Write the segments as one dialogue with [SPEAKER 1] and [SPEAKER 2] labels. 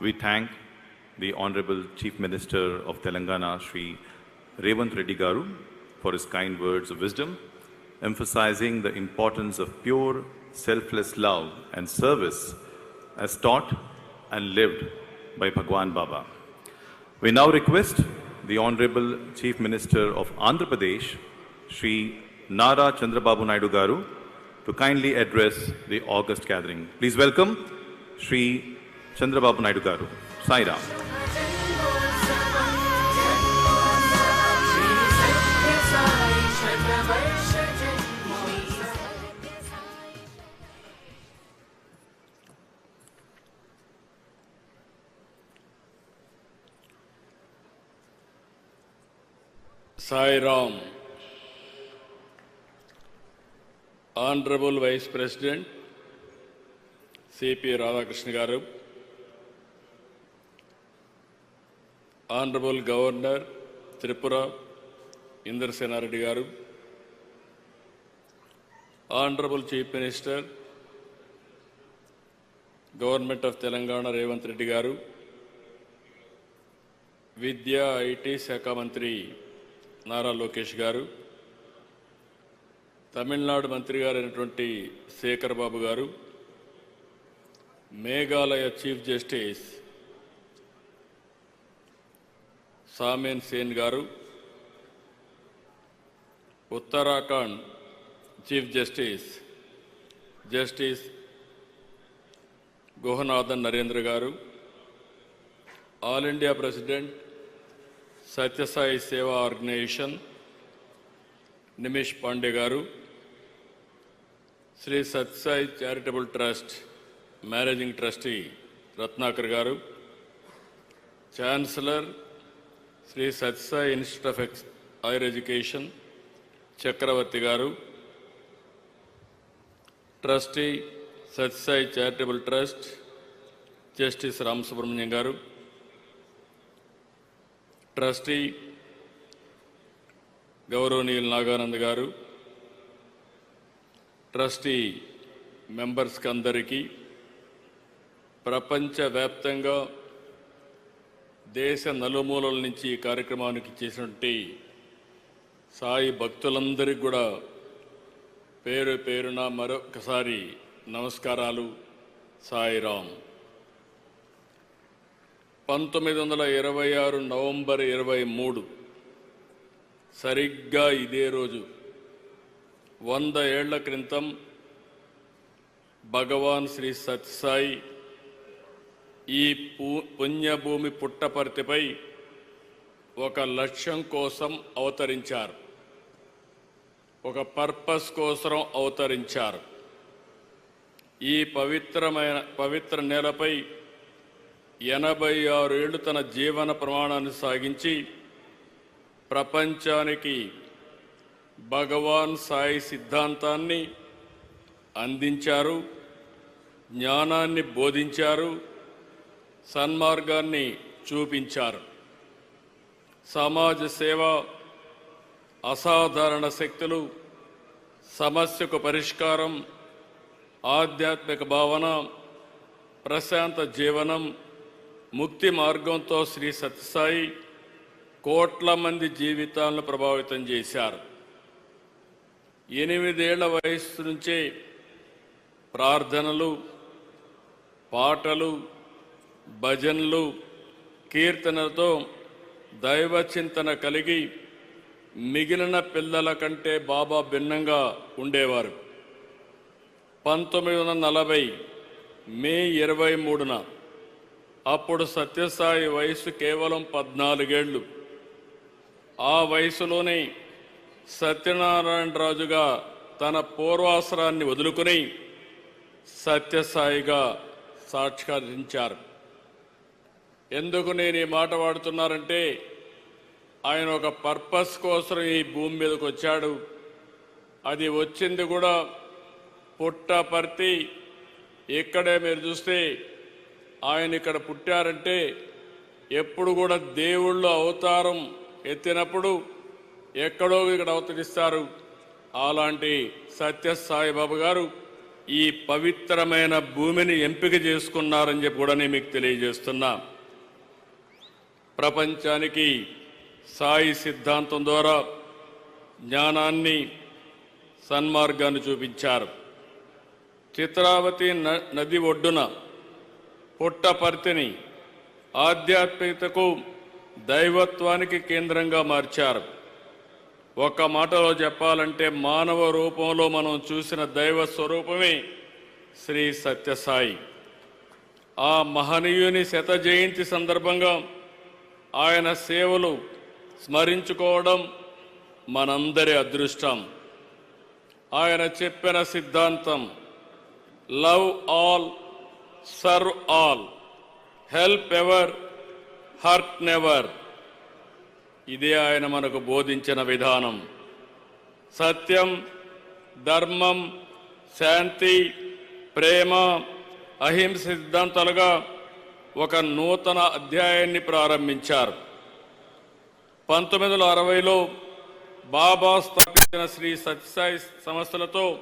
[SPEAKER 1] We thank the Honorable Chief Minister of Telangana, Sri Revant Reddy Garu, for his kind words of wisdom, emphasizing the importance of pure, selfless love and service as taught and lived by Bhagwan Baba. We now request the Honorable Chief Minister of Andhra Pradesh, Sri Nara Chandrababu Naidu Garu, to kindly address the August gathering. Please welcome Sri Chandrababu Naidu Garu. Sai Ram.
[SPEAKER 2] Sairam honourable vice president CP Radhakrishna garu honourable governor Tripura Indrasena Reddy garu honourable chief minister government of Telangana Revanth Reddy garu Vidya IT శాఖ మంత్రి నారా లోకేష్ గారు తమిళనాడు మంత్రి గారైనటువంటి Shekhar Babu garu Meghalaya chief justice Soumen Sen garu Uttarakhand chief justice justice Guhanathan Narendra garu all India president Sathya Sai సేవా organisation Nimish Pandey garu Shri Sathya Sai charitable trust managing trustee Ratnakar garu chancellor Shri Sathya Sai institute of ex higher education Chakravarthi garu trustee Sathya Sai charitable trust justice Ramasubramanian garu trustee గౌరవనీయులు నాగానంద్ గారు trustee మెంబర్స్కి అందరికీ ప్రపంచవ్యాప్తంగా దేశ నలుమూలల నుంచి ఈ కార్యక్రమానికి చేసినటువంటి సాయి భక్తులందరికీ కూడా పేరు పేరున మరొకసారి నమస్కారాలు. సాయిరామ్ పంతొమ్మిది వందల ఇరవై ఆరు నవంబర్ ఇరవై మూడు. సరిగ్గా ఇదే రోజు. వంద ఏళ్ళ క్రితం భగవాన్ శ్రీ సత్యసాయి ఈ పు పుణ్యభూమి పుట్టపర్తిపై ఒక లక్ష్యం కోసం అవతరించారు. ఒక పర్పస్ కోసం అవతరించారు. ఈ పవిత్రమైన పవిత్ర నేలపై ఎనభై ఆరు ఏళ్ళు తన జీవన ప్రమాణాన్ని సాగించి ప్రపంచానికి భగవాన్ సాయి సిద్ధాంతాన్ని అందించారు జ్ఞానాన్ని బోధించారు సన్మార్గాన్ని చూపించారు. సమాజ సేవ అసాధారణ శక్తులు సమస్యకు పరిష్కారం ఆధ్యాత్మిక భావన ప్రశాంత జీవనం ముక్తి మార్గంతో శ్రీ సత్యసాయి కోట్ల మంది జీవితాలను ప్రభావితం చేశారు. ఎనిమిదేళ్ళ వయస్సు నుంచే ప్రార్థనలు పాటలు భజనలు కీర్తనలతో దైవ చింతన కలిగి మిగిలిన పిల్లల కంటే బాబా భిన్నంగా ఉండేవారు. పంతొమ్మిది వందల నలభై మే ఇరవై మూడున అప్పుడు సత్యసాయి వయసు కేవలం పద్నాలుగేళ్ళు ఆ వయసులోనే సత్యనారాయణరాజుగా తన పూర్వాసరాన్ని వదులుకుని సత్యసాయిగా సాక్షాత్కరించారు. ఎందుకు నేను ఈ మాట వాడుతున్నారంటే ఆయన ఒక పర్పస్ కోసం ఈ భూమి మీదకి వచ్చాడు. అది వచ్చింది కూడా పుట్టపర్తి. ఇక్కడే మీరు చూస్తే ఆయన ఇక్కడ పుట్టారంటే ఎప్పుడు కూడా దేవుళ్ళు అవతారం ఎత్తినప్పుడు ఎక్కడో ఇక్కడ అవతరిస్తారు. అలాంటి సత్య సాయిబాబు గారు ఈ పవిత్రమైన భూమిని ఎంపిక చేసుకున్నారని చెప్పి కూడా నేను మీకు తెలియజేస్తున్నా. ప్రపంచానికి సాయి సిద్ధాంతం ద్వారా జ్ఞానాన్ని సన్మార్గాన్ని చూపించారు. చిత్రావతి న- నది ఒడ్డున పుట్టపర్తిని ఆధ్యాత్మికతకు దైవత్వానికి కేంద్రంగా మార్చారు. ఒక మాటలో చెప్పాలంటే మానవ రూపంలో మనం చూసిన దైవ స్వరూపమే శ్రీ సత్యసాయి. ఆ మహనీయుని శత జయంతి సందర్భంగా ఆయన సేవలు స్మరించుకోవడం మనందరి అదృష్టం. ఆయన చెప్పిన సిద్ధాంతం love all serve all help ever hurt never. ఇదే ఆయన మనకు బోధించిన విధానం. సత్యం ధర్మం శాంతి ప్రేమ అహింస సిద్ధాంతాలుగా ఒక నూతన అధ్యాయాన్ని ప్రారంభించారు. పంతొమ్మిది వందల అరవైలో బాబా స్థాపించిన శ్రీ సత్యసాయి సంస్థలతో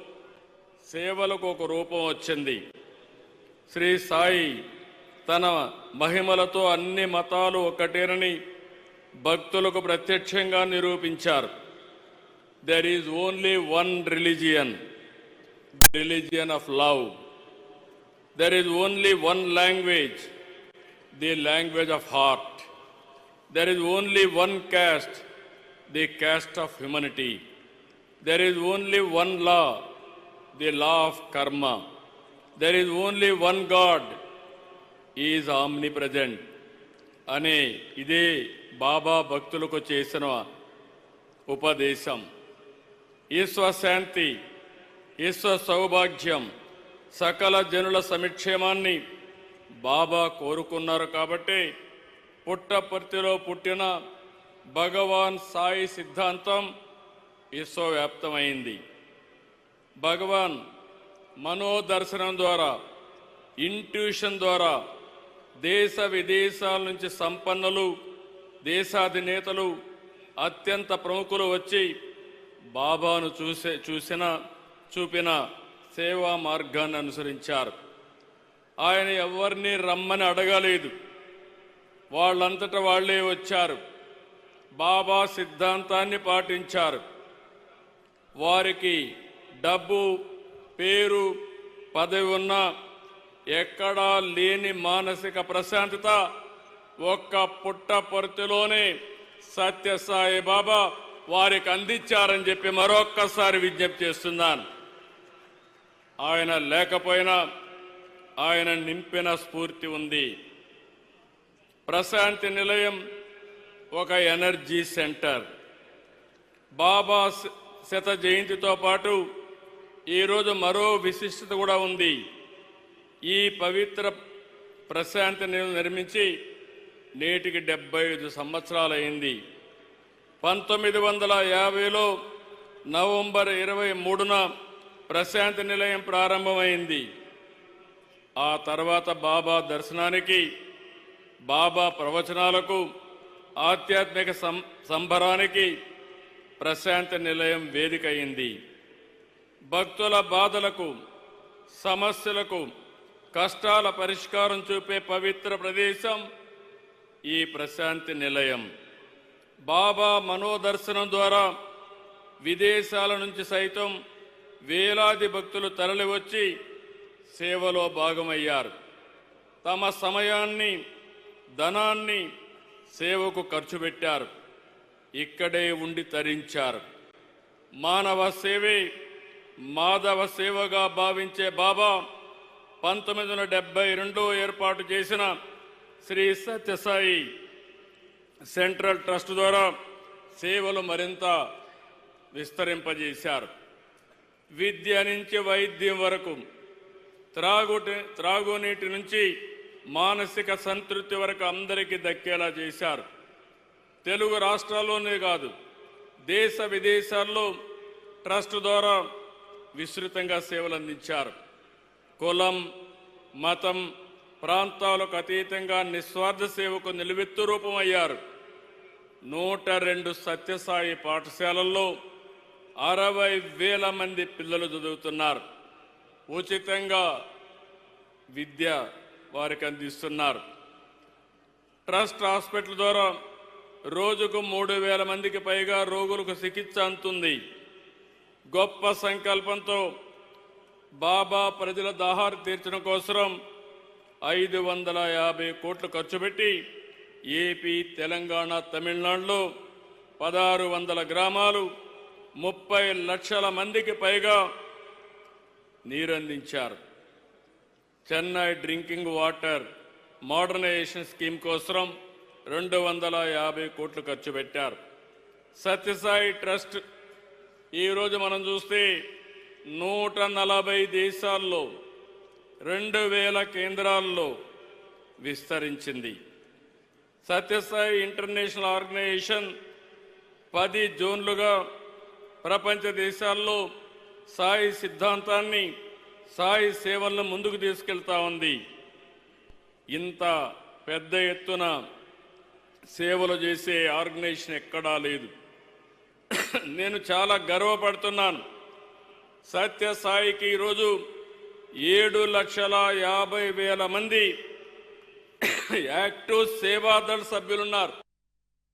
[SPEAKER 2] సేవలకు ఒక రూపం వచ్చింది. శ్రీ సాయి తన మహిమలతో అన్ని మతాలు ఒకటేనని భక్తులకు ప్రత్యక్షంగా నిరూపించారు. There is only one religion religion of love there is only one language the language of heart there is only one caste the caste of humanity there is only one law the law of karma there is only one god is omnipresent అనే ఇదే బాబా భక్తులకు చేసిన ఉపదేశం. ఈశ్వ శాంతి ఈశ్వ సౌభాగ్యం సకల జనుల సమిక్షేమాన్ని బాబా కోరుకున్నారు కాబట్టి పుట్టపర్తిలో పుట్టిన భగవాన్ సాయి సిద్ధాంతం విశ్వవ్యాప్తమైంది. భగవాన్ మనోదర్శనం ద్వారా ఇంట్యూషన్ ద్వారా దేశ విదేశాల నుంచి సంపన్నులు దేశాధినేతలు అత్యంత ప్రముఖులు వచ్చి బాబాను చూసే చూసిన చూపిన సేవా మార్గాన్ని అనుసరించారు. ఆయన ఎవరిని రమ్మని అడగలేదు. వాళ్ళంతట వాళ్ళే వచ్చారు. బాబా సిద్ధాంతాన్ని పాటించారు. వారికి డబ్బు పేరు పదవి ఉన్న ఎక్కడా లేని మానసిక ప్రశాంతత ఒక్క పుట్టపర్తిలోనే సత్యసాయి బాబా వారికి అందించారని చెప్పి మరొక్కసారి విజ్ఞప్తి చేస్తున్నాను. ఆయన లేకపోయినా ఆయన నింపిన స్ఫూర్తి ఉంది. ప్రశాంతి నిలయం ఒక ఎనర్జీ సెంటర్. బాబా శత జయంతితో పాటు ఈరోజు మరో విశిష్టత కూడా ఉంది. ఈ పవిత్ర ప్రశాంతి నిలయం నిర్మించి నేటికి డెబ్బై ఐదు సంవత్సరాలైంది. పంతొమ్మిది వందల యాభైలో నవంబర్ ఇరవై మూడున ప్రశాంతి నిలయం ప్రారంభమైంది. ఆ తర్వాత బాబా దర్శనానికి బాబా ప్రవచనాలకు ఆధ్యాత్మిక సం సంబరానికి ప్రశాంతి నిలయం వేదిక అయింది భక్తుల బాధలకు సమస్యలకు కష్టాల పరిష్కారం చూపే పవిత్ర ప్రదేశం ఈ ప్రశాంతి నిలయం. బాబా మనోదర్శనం ద్వారా విదేశాల నుంచి సైతం వేలాది భక్తులు తరలివచ్చి సేవలో భాగమయ్యారు. తమ సమయాన్ని ధనాన్ని సేవకు ఖర్చు పెట్టారు. ఇక్కడే ఉండి తరించారు. మానవ సేవే మాధవ సేవగా భావించే బాబా పంతొమ్మిది వందల డెబ్బై రెండు ఏర్పాటు చేసిన శ్రీ సత్యసాయి సెంట్రల్ ట్రస్ట్ ద్వారా సేవలు మరింత విస్తరింపజేశారు. విద్య నుంచి వైద్యం వరకు త్రాగుటి త్రాగునీటి నుంచి మానసిక సంతృప్తి వరకు అందరికీ దక్కేలా చేశారు. తెలుగు రాష్ట్రాల్లోనే కాదు దేశ విదేశాల్లో ట్రస్ట్ ద్వారా విస్తృతంగా సేవలు అందించారు. కులం మతం ప్రాంతాలకు అతీతంగా నిస్వార్థ సేవకు నిలువెత్తు రూపమయ్యారు. నూట రెండు సత్యసాయి పాఠశాలల్లో అరవై వేల మంది పిల్లలు చదువుతున్నారు. ఉచితంగా విద్య వారికి అందిస్తున్నారు. ట్రస్ట్ హాస్పిటల్ ద్వారా రోజుకు మూడు వేల మందికి పైగా రోగులకు చికిత్స అందుతుంది. గొప్ప సంకల్పంతో బాబా ప్రజల దాహారు తీర్చడం కోసం ఐదు వందల యాభై కోట్లు ఖర్చు పెట్టి ఏపీ తెలంగాణ తమిళనాడులో పదహారు వందల గ్రామాలు ముప్పై లక్షల మందికి పైగా నీరందించారు. Chennai drinking water modernisation scheme కోసం రెండు వందల యాభై కోట్లు ఖర్చు పెట్టారు. సత్యసాయి ట్రస్ట్ ఈరోజు మనం చూస్తే నూట నలభై దేశాల్లో రెండు వేల కేంద్రాల్లో విస్తరించింది. సత్యసాయి ఇంటర్నేషనల్ ఆర్గనైజేషన్ పది జోన్లుగా ప్రపంచ దేశాల్లో సాయి సిద్ధాంతాన్ని సాయి సేవలను ముందుకు తీసుకెళ్తా ఉంది. ఇంత పెద్ద ఎత్తున సేవలు చేసే ఆర్గనైజేషన్ ఎక్కడా లేదు. నేను చాలా గర్వపడుతున్నాను. సత్య సాయికి ఈరోజు ఏడు లక్షల యాభై వేల మంది యాక్టివ్ సేవాదళ సభ్యులున్నారు.